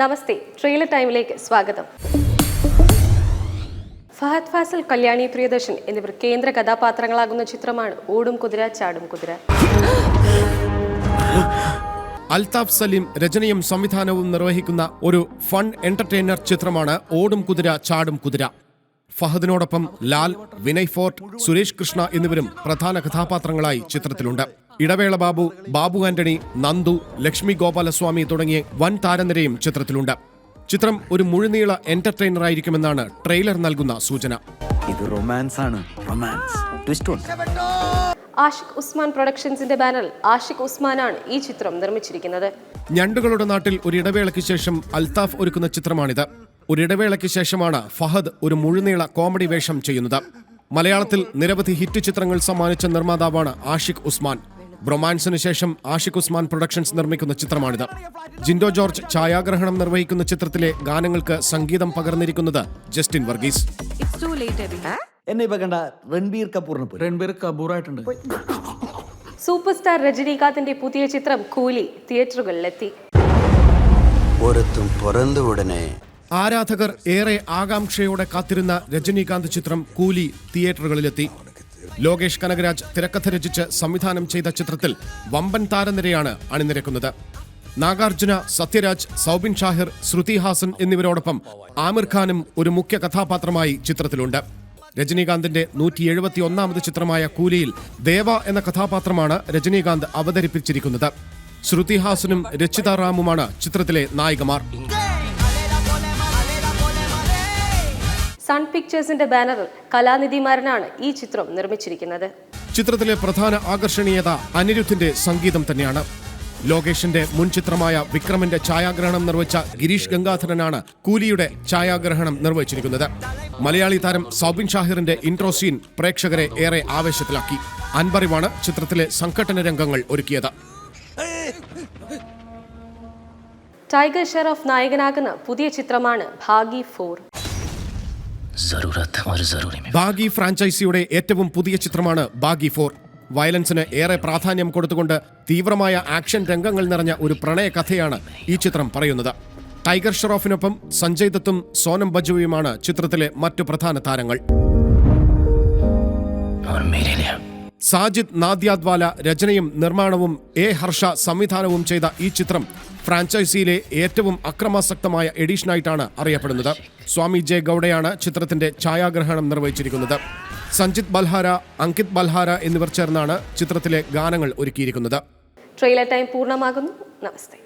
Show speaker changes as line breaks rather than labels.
നമസ്തേ trailer ടൈമിലേക്ക് സ്വാഗതം. ഫഹദ് ഫാസിൽ കല്യാണി പ്രിയദർശൻ എന്നിവർ കേന്ദ്ര കഥാപാത്രങ്ങളാകുന്ന ചിത്രമാണ് ഓടും കുതിര ചാടും കുതിര.
അൽതാഫ് സലീം രചനയും സംവിധാനവും നിർവഹിക്കുന്ന ഒരു ഫൺ എന്റർടൈനർ ചിത്രമാണ് ഓടും കുതിര ചാടും കുതിര. ഫഹദിനോടൊപ്പം ലാൽ വിനയ് ഫോർട്ട് സുരേഷ് കൃഷ്ണ എന്നിവരും പ്രധാന കഥാപാത്രങ്ങളായി ചിത്രത്തിലുണ്ട്. ഇടവേള ബാബു ബാബു ആന്റണി നന്ദു ലക്ഷ്മി ഗോപാലസ്വാമി തുടങ്ങിയ വൻ താരനിരയും ചിത്രത്തിലുണ്ട്. ചിത്രം ഒരു മുഴുനീള എന്റർടൈനർ ആയിരിക്കുമെന്നാണ് ട്രെയിലർ നൽകുന്ന സൂചന.
ഇത് റൊമാൻസ് ആണ്. റൊമാൻസ് ട്വിസ്റ്റ് ഉണ്ട്.
ആഷിഖ് ഉസ്മാൻ പ്രൊഡക്ഷൻസിന്റെ ബാനറിൽ ആഷിഖ് ഉസ്മാനാണ് ഈ ചിത്രം നിർമ്മിച്ചിരിക്കുന്നത്.
ഞണ്ടുകളുടെ നാട്ടിൽ ഒരു ഇടവേളയ്ക്ക് ശേഷം അൽതാഫ് ഒരുക്കുന്ന ചിത്രമാണിത്. ഒരു ഇടവേളയ്ക്ക് ശേഷമാണ് ഫഹദ് ഒരു മുഴുനീള കോമഡി വേഷം ചെയ്യുന്നത്. മലയാളത്തിൽ നിരവധി ഹിറ്റ് ചിത്രങ്ങൾ സമ്മാനിച്ച നിർമ്മാതാവാണ് ആഷിഖ് ഉസ്മാൻ. ബ്രൊമാൻസിന് ശേഷം ആഷിഖ് ഉസ്മാൻ പ്രൊഡക്ഷൻസ് നിർമ്മിക്കുന്ന ചിത്രമാണിത്. ജിൻഡോ ജോർജ് ഛായാഗ്രഹണം നിർവഹിക്കുന്ന ചിത്രത്തിലെ ഗാനങ്ങൾക്ക് സംഗീതം പകർന്നിരിക്കുന്നത് ജസ്റ്റിൻ വർഗീസ്.
എന്നെ ഇപ്പൊ കണ്ട രൺബീർ കപൂറിനെ
കപൂറായിട്ടുണ്ട്.
സൂപ്പർ സ്റ്റാർ രജനീകാന്തിന്റെ പുതിയ ചിത്രം കൂലി തിയേറ്ററുകളിലെത്തി.
ഒരുത്തും ഉടനെ
ആരാധകർ ഏറെ ആകാംക്ഷയോടെ കാത്തിരുന്ന രജനീകാന്ത് ചിത്രം കൂലി തിയേറ്ററുകളിലെത്തി. ലോകേഷ് കനകരാജ് തിരക്കഥ രചിച്ച് സംവിധാനം ചെയ്ത ചിത്രത്തിൽ വമ്പൻ താരനിരയാണ് അണിനിരക്കുന്നത്. നാഗാർജുന സത്യരാജ് സൗബിൻ ഷാഹിർ ശ്രുതി ഹാസൻ എന്നിവരോടൊപ്പം ആമിർ ഖാനും ഒരു മുഖ്യ കഥാപാത്രമായി ചിത്രത്തിലുണ്ട്. രജനീകാന്തിന്റെ നൂറ്റി എഴുപത്തി ഒന്നാമത് ചിത്രമായ കൂലിയിൽ ദേവ എന്ന കഥാപാത്രമാണ് രജനീകാന്ത് അവതരിപ്പിച്ചിരിക്കുന്നത്. ശ്രുതി ഹാസനും രക്ഷിത റാമുമാണ് ചിത്രത്തിലെ നായികമാർ.
സൺ പിക്ചേഴ്സിന്റെ ബാനറിൽ കലാനിധിമാരനാണ് ഈ ചിത്രം നിർമ്മിച്ചിരിക്കുന്നത്.
ചിത്രത്തിലെ പ്രധാന ആകർഷണീയത അനിരുദ്ധിന്റെ സംഗീതം തന്നെയാണ്. ലോകേഷിന്റെ മുൻ ചിത്രമായ വിക്രമിന്റെ ഛായാഗ്രഹണം നിർവഹിച്ച ഗിരീഷ് ഗംഗാധരനാണ് കൂലിയുടെ ഛായാഗ്രഹണം നിർവഹിച്ചിരിക്കുന്നത്. മലയാളി താരം സൗബിൻ ഷാഹിറിന്റെ ഇൻട്രോ സീൻ പ്രേക്ഷകരെ ഏറെ ആവേശത്തിലാക്കി. അൻപറിവാണ് ചിത്രത്തിലെ സംഘട്ടന രംഗങ്ങൾ ഒരുക്കിയത്.
ടൈഗർ ഷെറോഫ് നായകനാകുന്ന പുതിയ ചിത്രമാണ് ഭാഗി ഫോർ.
ബാഗി ഫ്രാഞ്ചൈസിയുടെ ഏറ്റവും പുതിയ ചിത്രമാണ് ബാഗി ഫോർ. വയലൻസിന് ഏറെ പ്രാധാന്യം കൊടുത്തുകൊണ്ട് തീവ്രമായ ആക്ഷൻ രംഗങ്ങൾ നിറഞ്ഞ ഒരു പ്രണയ കഥയാണ് ഈ ചിത്രം പറയുന്നത്. ടൈഗർ ഷെറോഫിനൊപ്പം സഞ്ജയ് ദത്തും സോനം ബജുവുമാണ് ചിത്രത്തിലെ മറ്റു പ്രധാന താരങ്ങൾ. സാജിദ് നാദ്യാദ്വാല രചനയും നിർമ്മാണവും എ ഹർഷ സംവിധാനവും ചെയ്ത ഈ ചിത്രം ഫ്രാഞ്ചൈസിയിലെ ഏറ്റവും അക്രമാസക്തമായ എഡിഷനായിട്ടാണ് അറിയപ്പെടുന്നത്. സ്വാമി ജെ ഗൌഡയാണ് ചിത്രത്തിന്റെ ഛായാഗ്രഹണം നിർവഹിച്ചിരിക്കുന്നത്. സഞ്ജിത് ബൽഹാര അങ്കിത് ബൽഹാര എന്നിവർ ചേർന്നാണ് ചിത്രത്തിലെ ഗാനങ്ങൾ ഒരുക്കിയിരിക്കുന്നത്.
ട്രെയിലർ ടൈം പൂർണമാകുന്നു. നമസ്തേ.